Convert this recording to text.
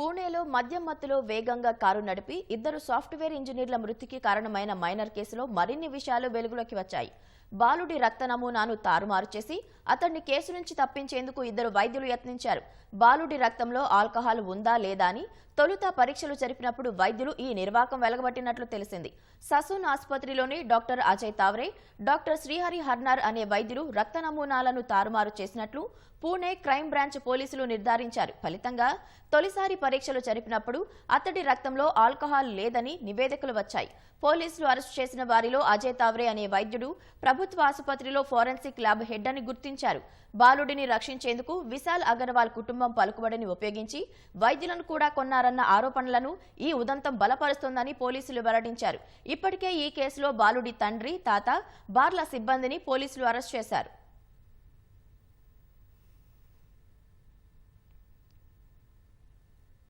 పూణేలో మద్యం మత్తులో వేగంగా కారు నడిపి ఇద్దరు సాఫ్ట్వేర్ ఇంజనీర్ల మృతికి కారణమైన మైనర్ కేసులో మరిన్ని విషయాలు వెలుగులోకి వచ్చాయి. బాలుడి రక్త నమూనాను తారుమారు చేసి అతన్ని కేసు నుంచి తప్పించేందుకు ఇద్దరు వైద్యులు యత్నించారు. బాలుడి రక్తంలో ఆల్కహాల్ ఉందా లేదా అని తొలుత పరీక్షలు జరిపినప్పుడు వైద్యులు ఈ నిర్వాకం వెలగబట్టినట్లు తెలిసింది. ససూన్ ఆసుపత్రిలోని డాక్టర్ అజయ్ తావ్రే డాక్టర్ శ్రీహరి హర్నార్ అనే వైద్యులు రక్త నమూనాలను తారుమారు చేసినట్లు పూణే క్రైమ్ బ్రాంచ్ పోలీసులు నిర్ధారించారు. ఫలితంగా తొలిసారి పరీక్షలు జరిపినప్పుడు అతడి రక్తంలో ఆల్కహాల్ లేదని నివేదికలు వచ్చాయి. పోలీసులు అరెస్టు చేసిన వారిలో అజయ్ తావ్రే అనే వైద్యుడు ప్రభుత్వ ఆసుపత్రిలో ఫోరెన్సిక్ ల్యాబ్ హెడ్ అని గుర్తించారు. బాలుడిని రక్షించేందుకు విశాల్ అగర్వాల్ కుటుంబం పలుకుబడిని ఉపయోగించి వైద్యులను కూడా కొన్నారన్న ఆరోపణలను ఈ ఉదంతం బలపరుస్తోందని పోలీసులు వెల్లడించారు. ఇప్పటికే ఈ కేసులో బాలుడి తండ్రి తాత బార్ల సిబ్బందిని పోలీసులు అరెస్ట్ చేశారు.